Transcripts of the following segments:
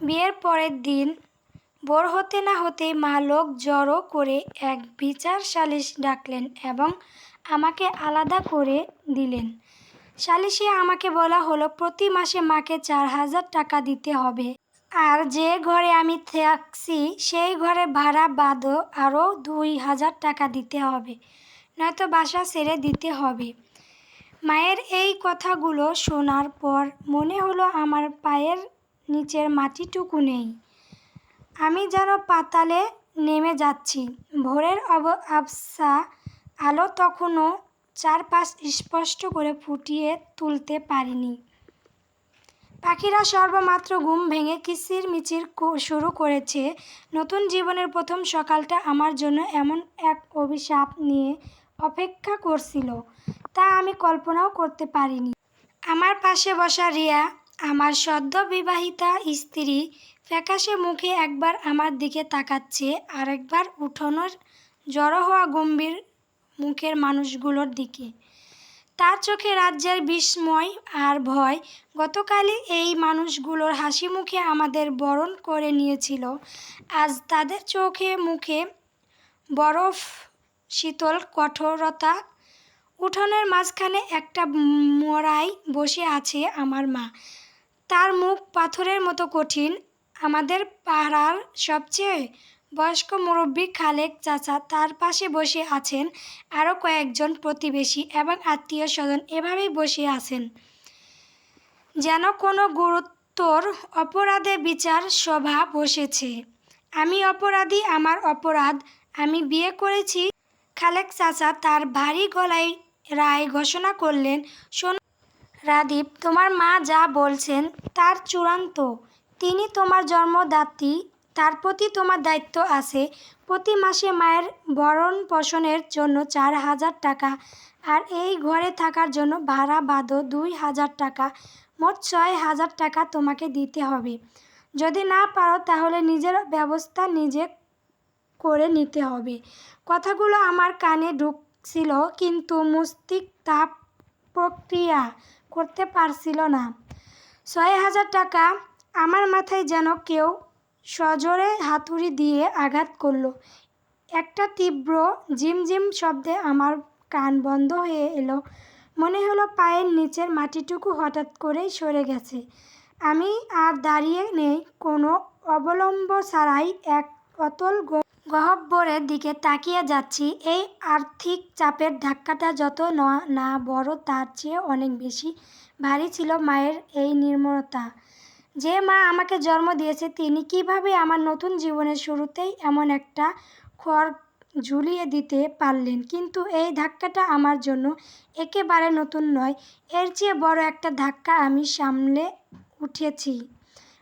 বিয়ের পরের দিন ভোর হতে না হতেই মা লোক জড়ো করে এক বিচার সালিশ ডাকলেন এবং আমাকে আলাদা করে দিলেন। সালিশে আমাকে বলা হলো, প্রতি মাসে মাকে চার হাজার টাকা দিতে হবে। আর যে ঘরে আমি থাকছি, সেই ঘরে ভাড়া, বাদও আরও দুই হাজার টাকা দিতে হবে। নয়তো বাসা ছেড়ে দিতে হবে। মায়ের এই কথাগুলো শোনার পর মনে হলো আমার পায়ের নিচের মাটিটুকু নেই। আমি যেন পাতালে নেমে যাচ্ছি। ভোরের অব আবসা আলো তখনও চারপাশ স্পষ্ট করে ফুটিয়ে তুলতে পারিনি। পাখিরা সর্বমাত্র ঘুম ভেঙে কিচির মিচির শুরু করেছে। নতুন জীবনের প্রথম সকালটা আমার জন্য এমন এক অভিশাপ নিয়ে অপেক্ষা করছিল, তা আমি কল্পনাও করতে পারিনি। আমার পাশে বসা রিয়া আমার সদ্য বিবাহিতা স্ত্রী ফ্যাকাশে মুখে একবার আমার দিকে তাকাচ্ছে, আরেকবার উঠোনের জড়ো হওয়া গম্ভীর মুখের মানুষগুলোর দিকে। তার চোখে রাজ্যের বিস্ময় আর ভয়। গতকালই এই মানুষগুলোর হাসি মুখে আমাদের বরণ করে নিয়েছিল। আজ তাদের চোখে মুখে বরফ, শীতল কঠোরতা। উঠোনের মাঝখানে একটা মরাই বসে আছে আমার মা। তার মুখ পাথরের মতো কঠিন। আমাদের পাড়ার সবচেয়ে বয়স্ক মুরব্বী খালেক চাচা তার পাশে বসে আছেন। আরও কয়েকজন প্রতিবেশী এবং আত্মীয় স্বজন এভাবেই বসে আছেন। যেন কোনো গুরুত্বর অপরাধে বিচার সভা বসেছে। আমি অপরাধী, আমার অপরাধ। আমি বিয়ে করেছি। খালেক চাচা তার ভারী গলায় রায় ঘোষণা করলেন, শোন রাদীপ, তোমার মা যা বলছেন তার চূড়ান্ত। তিনি তোমার জন্মদাত্রী, তার প্রতি তোমার দায়িত্ব আছে। প্রতি মাসে মায়ের বরণ পোষণের জন্য চার হাজার টাকা আর এই ঘরে থাকার জন্য ভাড়া বাদও দুই হাজার টাকা। মোট ছয় হাজার টাকা তোমাকে দিতে হবে। যদি না পারো তাহলে নিজের ব্যবস্থা নিজে করে নিতে হবে। কথাগুলো আমার কানে ঢুকছিল, কিন্তু মস্তিষ্ক তা প্রক্রিয়া করতে পারছিল না। ছয় হাজার টাকা আমার মাথায় যেন কেউ সজোরে হাতুড়ি দিয়ে আঘাত করল। একটা তীব্র ঝিমঝিম শব্দে আমার কান বন্ধ হয়ে এলো। মনে হলো পায়ের নিচের মাটিটুকু হঠাৎ করেই সরে গেছে। আমি আর দাঁড়িয়ে নেই, কোনো অবলম্ব ছাড়াই এক অতল গহ্বরের দিকে তাকিয়ে যাচ্ছি, এই আর্থিক চাপের ধাক্কাটা যত ন- বড় তার চেয়ে অনেক বেশি। ভারী ছিল মায়ের এই নির্মলতা। যে মা আমাকে জন্ম দিয়েছে, তিনি কীভাবে আমার নতুন জীবনের শুরুতেই এমন একটা খড় ঝুলিয়ে দিতে পারলেন? কিন্তু এই ধাক্কাটা আমার জন্য একেবারে নতুন নয়। এর চেয়ে বড় একটা ধাক্কা আমি সামলে উঠেছি।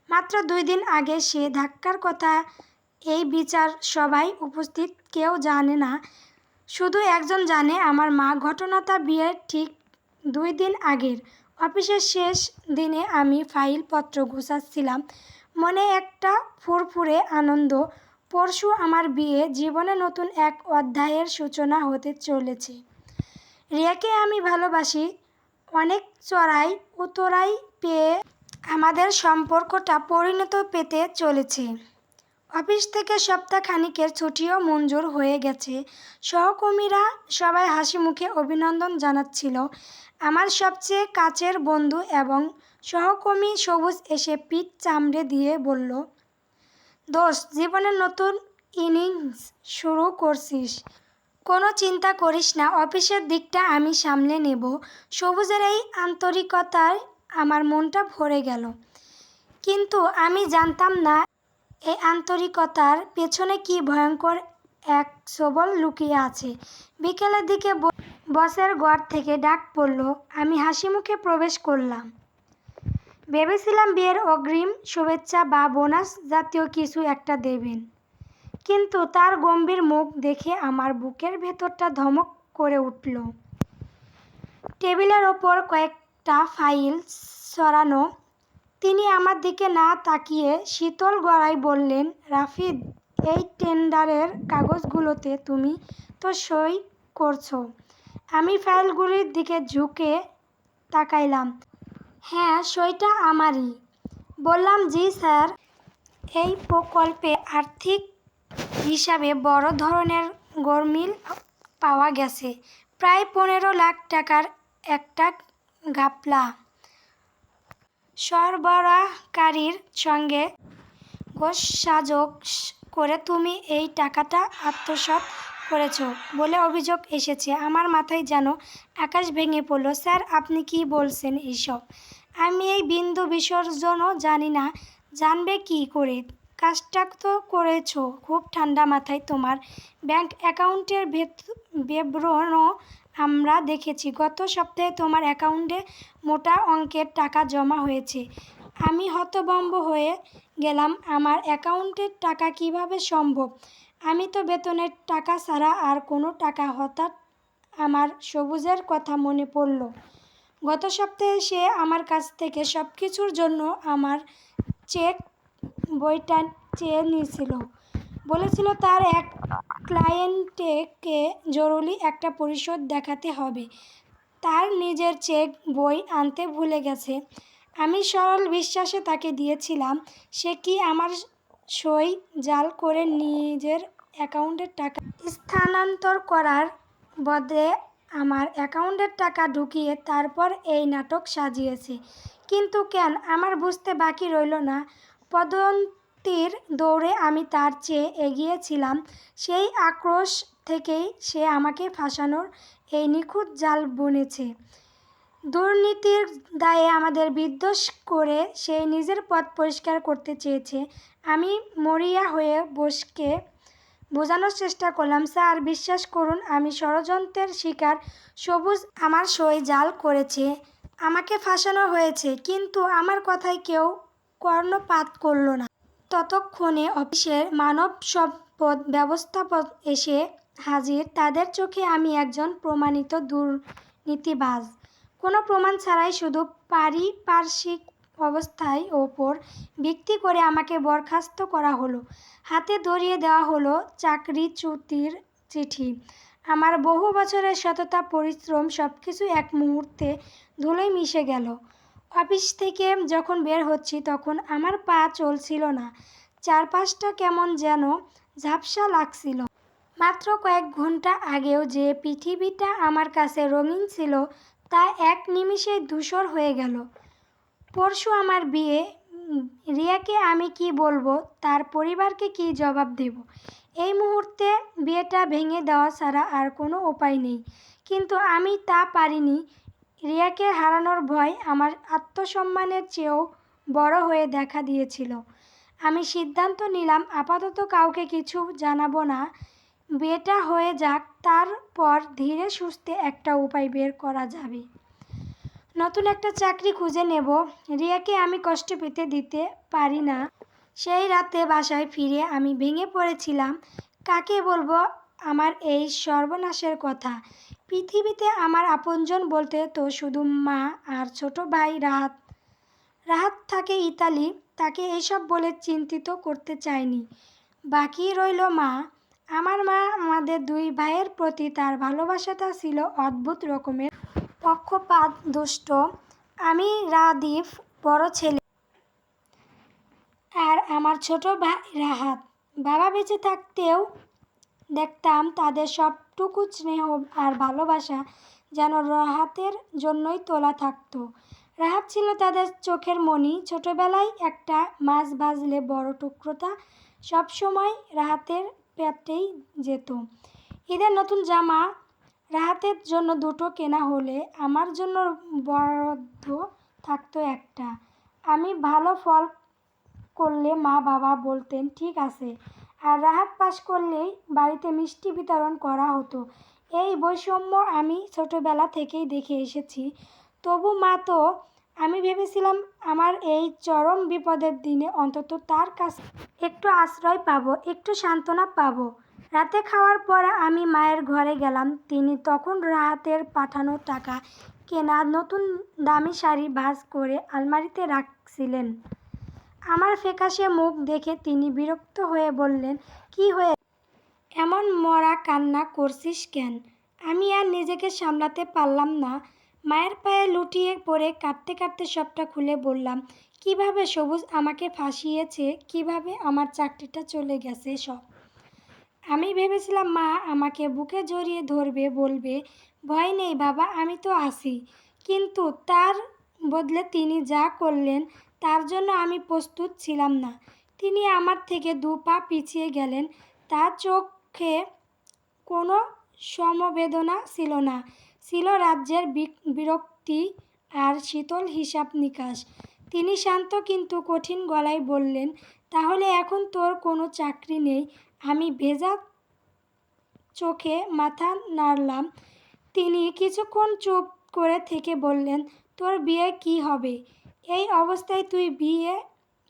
মাত্র দুই দিন আগে সে ধাক্কার কথা এই বিচার সবাই উপস্থিত কেউ জানে না। শুধু একজন জানে, আমার মা ঘটনাটা বিয়ের ঠিক দুই দিন আগের। অফিসের শেষ দিনে আমি ফাইলপত্র গুছাচ্ছিলাম। মনে একটা ফুরফুরে আনন্দ। পরশু আমার বিয়ে, জীবনে নতুন এক অধ্যায়ের সূচনা হতে চলেছে। রিয়াকে আমি ভালোবাসি। অনেক চড়াই, উতরাই পেয়ে আমাদের সম্পর্কটা পরিণত পেতে চলেছে। অফিস থেকে সপ্তাহখানিকের ছুটিও মঞ্জুর হয়ে গেছে। সহকর্মীরা সবাই হাসি মুখে অভিনন্দন জানাচ্ছিল। আমার সবচেয়ে কাছের বন্ধু এবং সহকর্মী সবুজ এসে পিঠ চামড়ে দিয়ে বলল দোষ জীবনের নতুন ইনিংস শুরু করছিস। কোনো চিন্তা করিস না, অফিসের দিকটা আমি সামলে নেব সবুজের এই আন্তরিকতায় আমার মনটা ভরে গেল। কিন্তু আমি জানতাম না এই আন্তরিকতার পেছনে কি ভয়ঙ্কর এক সবল লুকিয়ে আছে? বিকেলের দিকে বসের ঘর থেকে ডাক পড়ল, আমি হাসি মুখে প্রবেশ করলাম। ভেবেছিলাম বিয়ের অগ্রিম শুভেচ্ছা বা বোনাস জাতীয় কিছু একটা দেবেন। কিন্তু তার গম্ভীর মুখ দেখে আমার বুকের ভেতরটা ধমক করে উঠল। টেবিলের ওপর কয়েকটা ফাইল সরানো তিনি আমার দিকে না তাকিয়ে শীতল গলায় বললেন, রাফিদ, এই টেন্ডারের কাগজগুলোতে তুমি তো সই করছ। আমি ফাইলগুলির দিকে ঝুঁকে তাকাইলাম। হ্যাঁ সইটা আমারই। বললাম, জি স্যার। এই প্রকল্পে আর্থিক হিসাবে বড় ধরনের গরমিল পাওয়া গেছে। প্রায় পনেরো লাখ টাকার একটা ঘাপলা সরবরাহকারীর সঙ্গে গোসাযোগ করে তুমি এই টাকাটা আত্মসাৎ করেছ বলে অভিযোগ এসেছে। আমার মাথায় যেন আকাশ ভেঙে পড়ল। স্যার, আপনি কি বলছেন এইসব? আমি এই বিন্দু বিসর্জনও জানি না। জানবে কি করে? কাজটা তো করেছ। খুব ঠান্ডা মাথায় তোমার ব্যাংক অ্যাকাউন্টের ভেত, বিবরণও আমরা দেখেছি, গত সপ্তাহে তোমার অ্যাকাউন্টে মোটা অঙ্কের টাকা জমা হয়েছে। আমি হতভম্ব হয়ে গেলাম, আমার অ্যাকাউন্টের টাকা কীভাবে সম্ভব? আমি তো বেতনের টাকা ছাড়া আর কোনো টাকা, হঠাৎ আমার সবুজের কথা মনে পড়ল। গত সপ্তাহে সে আমার কাছ থেকে সব কিছুর জন্য আমার চেক বইটা চেয়ে নিয়েছিল। বলেছিল তার এক ক্লায়েন্টকে জরুরি একটা পরিশোধ দেখাতে হবে। তার নিজের চেক বই আনতে ভুলে গেছে। আমি সরল বিশ্বাসে তাকে দিয়েছিলাম। সে কি আমার সই জাল করে নিজের অ্যাকাউন্টের টাকা স্থানান্তর করার বদলে আমার অ্যাকাউন্টের টাকা ঢুকিয়ে তারপর এই নাটক সাজিয়েছে? কিন্তু কেন? আমার বুঝতে বাকি রইল না। পদোন্নতির দৌড়ে আমি তার চেয়ে এগিয়েছিলাম। সেই আক্রোশ থেকেই সে আমাকে ফাঁসানোর এই নিখুঁত জাল বুনেছে। দুর্নীতির দায়ে আমাদের বিদ্বেষ করে সে নিজের পথ পরিষ্কার করতে চেয়েছে। আমি মরিয়া হয়ে বসকে বোঝানোর চেষ্টা করলাম, স্যার, বিশ্বাস করুন, আমি ষড়যন্ত্রের শিকার। সবুজ আমার সই জাল করেছে, আমাকে ফাঁসানো হয়েছে, কিন্তু আমার কথায় কেউ কর্ণপাত করল না। ততক্ষণে অফিসের মানব সম্পদ ব্যবস্থাপক এসে হাজির। তাদের চোখে আমি একজন প্রমাণিত দুর্নীতিবাজ। কোনো প্রমাণ ছাড়াই শুধু পারিপার্শ্বিক অবস্থায় ওপর ভিত্তি করে আমাকে বরখাস্ত করা হলো। হাতে ধরিয়ে দেওয়া হলো চাকরিচ্যুতির চিঠি। আমার বহু বছরের সততা, পরিশ্রম সব কিছু এক মুহূর্তে ধুলোয় মিশে গেল। অফিস থেকে যখন বের হচ্ছি তখন আমার পা চলছিল না। চারপাশটা কেমন যেন ঝাপসা লাগছিল। মাত্র কয়েক ঘণ্টা আগেও যে পৃথিবীটা আমার কাছে রঙিন ছিল তা এক নিমিষে ধূসর হয়ে গেল। পরশু আমার বিয়ে। রিয়াকে আমি কি বলব, তার পরিবারকে কি জবাব দেব? এই মুহূর্তে বিয়েটা ভেঙে দেওয়া ছাড়া আর কোনো উপায় নেই। কিন্তু আমি তা পারিনি। রিয়াকে হারানোর ভয় আমার আত্মসম্মানের চেয়েও বড় হয়ে দেখা দিয়েছিল। আমি সিদ্ধান্ত নিলাম, আপাতত কাউকে কিছু জানাব না। বিয়েটা হয়ে যাক, তারপর ধীরে সুস্থে একটা উপায় বের করা যাবে। নতুন একটা চাকরি খুঁজে নেব। রিয়াকে আমি কষ্ট পেতে দিতে পারি না। সেই রাতে বাসায় ফিরে আমি ভেঙে পড়েছিলাম। কাকে বলব? আমার এই সর্বনাশের কথা। পৃথিবীতে আমার আপনজন বলতে তো শুধু মা আর ছোট ভাই রাহাত। রাহাত থাকে ইতালি, তাকে এসব বলে চিন্তিত করতে চাইনি বাকি রইল মা। আমার মা আমাদের দুই ভাইয়ের প্রতি তার ভালোবাসাটা ছিল অদ্ভুত রকমের। পক্ষপাত, দুষ্ট। আমি রাদীপ বড় ছেলে। আর আমার ছোট ভাই রাহাত। বাবা বেঁচে থাকতেও দেখতাম তাদের সবটুকু স্নেহ আর ভালোবাসা যেন রাহাতের জন্যই তোলা থাকতো। রাহাত ছিল তাদের চোখের মণি। ছোটবেলায় একটা মাছ ভাজলে বড় টুকরোটা সবসময় রাহাতের পেটেই যেত। ঈদের নতুন জামা রাহাতের জন্য দুটো কেনা হলে আমার জন্য বরাদ্দ থাকতো একটা। আমি ভালো ফল করলে মা বাবা বলতেন, ঠিক আছে আর রাহাত পাশ করলেই বাড়িতে মিষ্টি বিতরণ করা হতো। এই বৈষম্য আমি ছোটোবেলা থেকেই দেখে এসেছি। তবু মা তো, আমি ভেবেছিলাম আমার এই চরম বিপদের দিনে অন্তত তার কাছে একটু আশ্রয় পাবো, একটু সান্ত্বনা পাবো। রাতে খাওয়ার পর আমি মায়ের ঘরে গেলাম। তিনি তখন রাহাতের পাঠানো টাকা কেনা নতুন দামি শাড়ি ভাঁজ করে আলমারিতে রাখছিলেন। আমার ফ্যাকাশে মুখ দেখে তিনি বিরক্ত হয়ে বললেন, কি হয়ে এমন মরা কান্না করছিস কেন? আমি আর নিজেকে সামলাতে পারলাম না। মায়ের পায়ে লুটিয়ে পড়ে কাঁদতে কাঁদতে সবটা খুলে বললাম, কীভাবে সবুজ আমাকে ফাঁসিয়েছে? কীভাবে আমার চাকরিটা চলে গেছে সব? আমি ভেবেছিলাম মা আমাকে বুকে জড়িয়ে ধরবে, বলবে, ভয় নেই বাবা, আমি তো আসি কিন্তু তার বদলে তিনি যা করলেন তার জন্য আমি প্রস্তুত ছিলাম না। তিনি আমার থেকে দু পা পিছিয়ে গেলেন। তার চোখে কোনো সমবেদনা ছিল না। ছিল রাজ্যের বিরক্তি আর শীতল হিসাব নিকাশ। তিনি শান্ত কিন্তু কঠিন গলায় বললেন, তাহলে এখন তোর কোনো চাকরি নেই। আমি ভেজা চোখে মাথা নাড়লাম। তিনি কিছুক্ষণ চুপ করে থেকে বললেন, তোর বিয়ে কি হবে? এই অবস্থায় তুই বিয়ে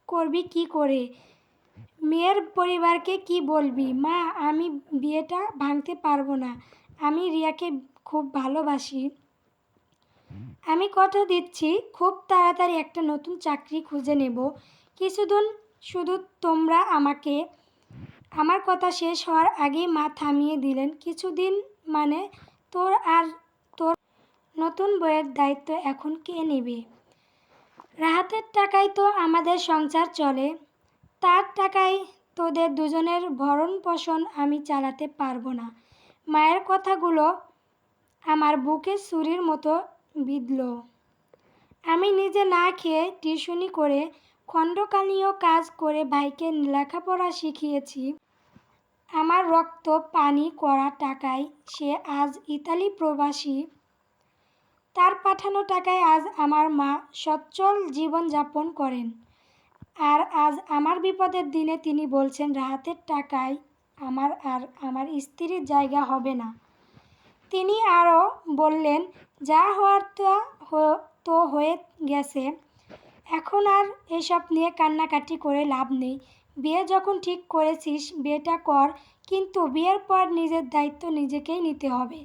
করবি কি করে? মেয়ের পরিবারকে কি বলবি? মা, আমি বিয়েটা ভাঙতে পারব না। আমি রিয়াকে খুব ভালোবাসি। আমি কথা দিচ্ছি, খুব তাড়াতাড়ি একটা নতুন চাকরি খুঁজে নেব। কিছুদিন শুধু তোমরা আমাকে। আমার কথা শেষ হওয়ার আগেই মা থামিয়ে দিলেন। কিছুদিন মানে তোর আর তোর নতুন বইয়ের দায়িত্ব এখন কে নেবে? রাহাতের টাকায় তো আমাদের সংসার চলে, তার টাকায় তোদের দুজনের ভরণ পোষণ আমি চালাতে পারব না। মায়ের কথাগুলো আমার বুকে ছুরির মতো বিঁধল। আমি নিজে না খেয়ে টিউশনি করে খণ্ডকালীয় কাজ করে ভাইকে লেখাপড়া শিখিয়েছি। আমার রক্ত পানি করা টাকায় সে আজ ইতালি প্রবাসী তার পাঠানো টাকায় আজ আমার মা সচ্ছল জীবনযাপন করেন। আর আজ আমার বিপদের দিনে তিনি বলছেন, রাহাতের টাকায় আমার আর আমার স্ত্রীর জায়গা হবে না। তিনি আরও বললেন, যা হওয়ার তো তো হয়ে গেছে। এখন আর এসব নিয়ে কান্নাকাটি করে লাভ নেই। বিয়ে যখন ঠিক করেছিস, বিয়েটা কর, কিন্তু বিয়ের পর নিজের দায়িত্ব নিজেকেই নিতে হবে।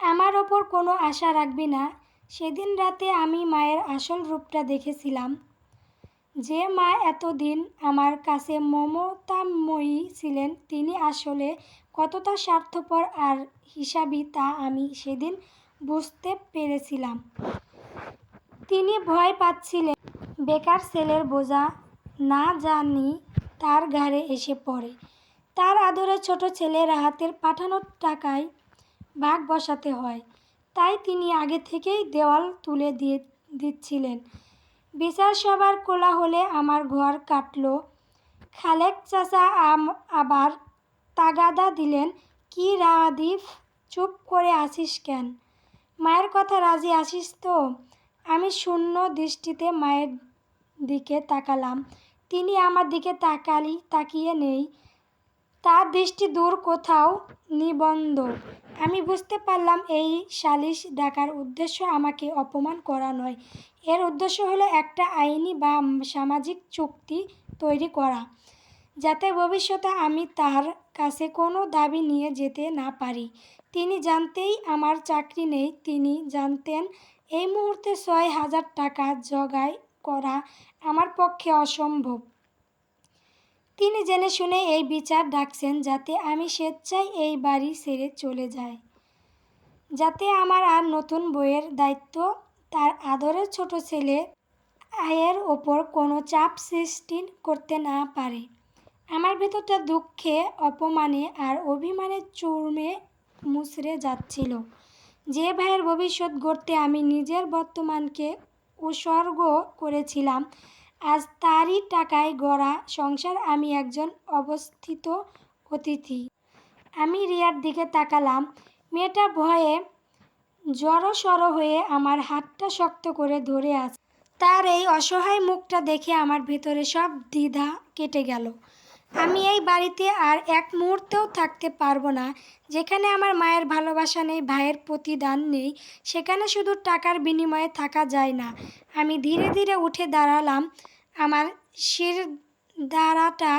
আমার ওপর কোনো আশা রাখবি না। সেদিন রাতে আমি মায়ের আসল রূপটা দেখেছিলাম। যে মা এতদিন আমার কাছে মমতাময়ী ছিলেন, তিনি আসলে কতটা স্বার্থপর আর হিসাবি তা আমি সেদিন বুঝতে পেরেছিলাম। তিনি ভয় পাচ্ছিলেন, বেকার ছেলের বোঝা না জানি তার ঘাড়ে এসে পড়ে। তার আদরে ছোট ছেলে রাহাতের পাঠানোর টাকায় ভাগ বসাতে হয়। তাই তিনি আগে থেকেই দেওয়াল তুলে দিয়ে দিচ্ছিলেন। বিচার সবার কোলাহলে আমার ঘর কাটলো। খালেক চাচা আম, আবার তাগাদা দিলেন, কি রাদিফ চুপ করে আসিস কেন? মায়ের কথা রাজি আসিস তো? আমি শূন্য দৃষ্টিতে মায়ের দিকে তাকালাম। তিনি আমার দিকে তাকালি, তাকিয়ে নেই। তার দৃষ্টি দূর কোথাও নিবন্ধ। আমি বুঝতে পারলাম এই সালিশ ডাকার উদ্দেশ্য আমাকে অপমান করা নয়। এর উদ্দেশ্য হলো একটা আইনি বা সামাজিক চুক্তি তৈরি করা, যাতে ভবিষ্যতে আমি তার কাছে কোনো দাবি নিয়ে যেতে না পারি। তিনি জানতেই আমার চাকরি নেই, তিনি জানতেন এই মুহূর্তে ছয় হাজার টাকা জগায় করা আমার পক্ষে অসম্ভব। তিনি জেনে শুনে এই বিচার ডাকছেন যাতে আমি স্বেচ্ছায় এই বাড়ি ছেড়ে চলে যাই। যাতে আমার আর নতুন বইয়ের দায়িত্ব, তার আদরের ছোট ছেলে আয়ের ওপর কোনো চাপ সৃষ্টি করতে না পারে। আমার ভেতরটা দুঃখে, অপমানে আর অভিমানে চূর্ণে মুচড়ে যাচ্ছিল। যে ভাইয়ের ভবিষ্যৎ গড়তে আমি নিজের বর্তমানকে উৎসর্গ করেছিলাম আজ তারই টাকায় গড়া সংসার আমি একজন অবস্থিত অতিথি। আমি রিয়ার দিকে তাকালাম। মেয়েটা ভয়ে জড়সড় হয়ে আমার হাতটা শক্ত করে ধরে আছে। তার এই অসহায় মুখটা দেখে আমার ভেতরে সব দ্বিধা কেটে গেল। আমি এই বাড়িতে আর এক মুহূর্তেও থাকতে পারব না। যেখানে আমার মায়ের ভালোবাসা নেই, ভাইয়ের প্রতিদান নেই, সেখানে শুধু টাকার বিনিময়ে থাকা যায় না। আমি ধীরে ধীরে উঠে দাঁড়ালাম। আমার শির দাঁড়াটা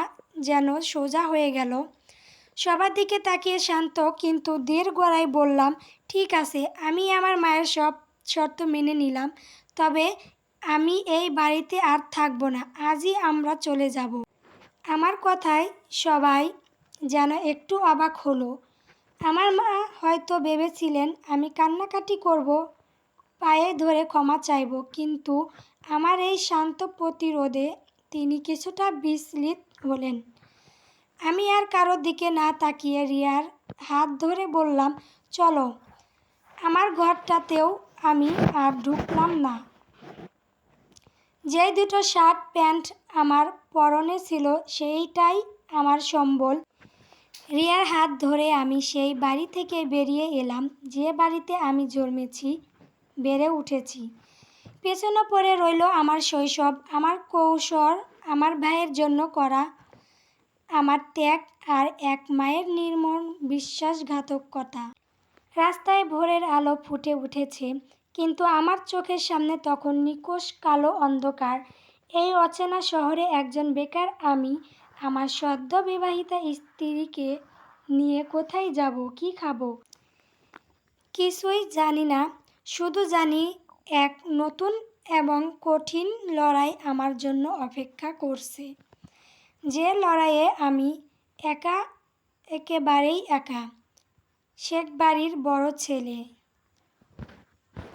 যেন সোজা হয়ে গেল। সবার দিকে তাকিয়ে শান্ত কিন্তু দীর গলায় বললাম, ঠিক আছে, আমি আমার মায়ের সব শর্ত মেনে নিলাম। তবে আমি এই বাড়িতে আর থাকব না, আজই আমরা চলে যাব। আমার কথায় সবাই যেন একটু অবাক হলো। আমার মা হয়তো ভেবেছিলেন, আমি কান্নাকাটি করব, পায়ে ধরে ক্ষমা চাইব। কিন্তু আমার এই শান্ত প্রতিরোধে তিনি কিছুটা বিচলিত হলেন। আমি আর কারোর দিকে না তাকিয়ে রিয়ার হাত ধরে বললাম, চলো, আমার ঘরটাতেও আমি আর ঢুকলাম না। যেই দুটো শার্ট প্যান্ট আমার পরনে ছিল সেইটাই আমার সম্বল। রিয়ার হাত ধরে আমি সেই বাড়ি থেকে বেরিয়ে এলাম, যে বাড়িতে আমি জন্মেছি, বেড়ে উঠেছি। পেছনে পড়ে রইল আমার শৈশব, আমার কৌশল, আমার ভাইয়ের জন্য করা, আমার ত্যাগ আর এক মায়ের নির্মম বিশ্বাসঘাতকতা। রাস্তায় ভোরের আলো ফুটে উঠেছে কিন্তু আমার চোখের সামনে তখন নিকোষ কালো অন্ধকার। এই অচেনা শহরে একজন বেকার আমি আমার সদ্য বিবাহিতা স্ত্রীকে নিয়ে কোথায় যাব, কি খাব? কিছুই জানি না। শুধু জানি এক নতুন এবং কঠিন লড়াই আমার জন্য অপেক্ষা করছে। যে লড়াইয়ে আমি একা, একেবারেই একা। শেখ বাড়ির বড় ছেলে।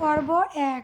পর্ব এক।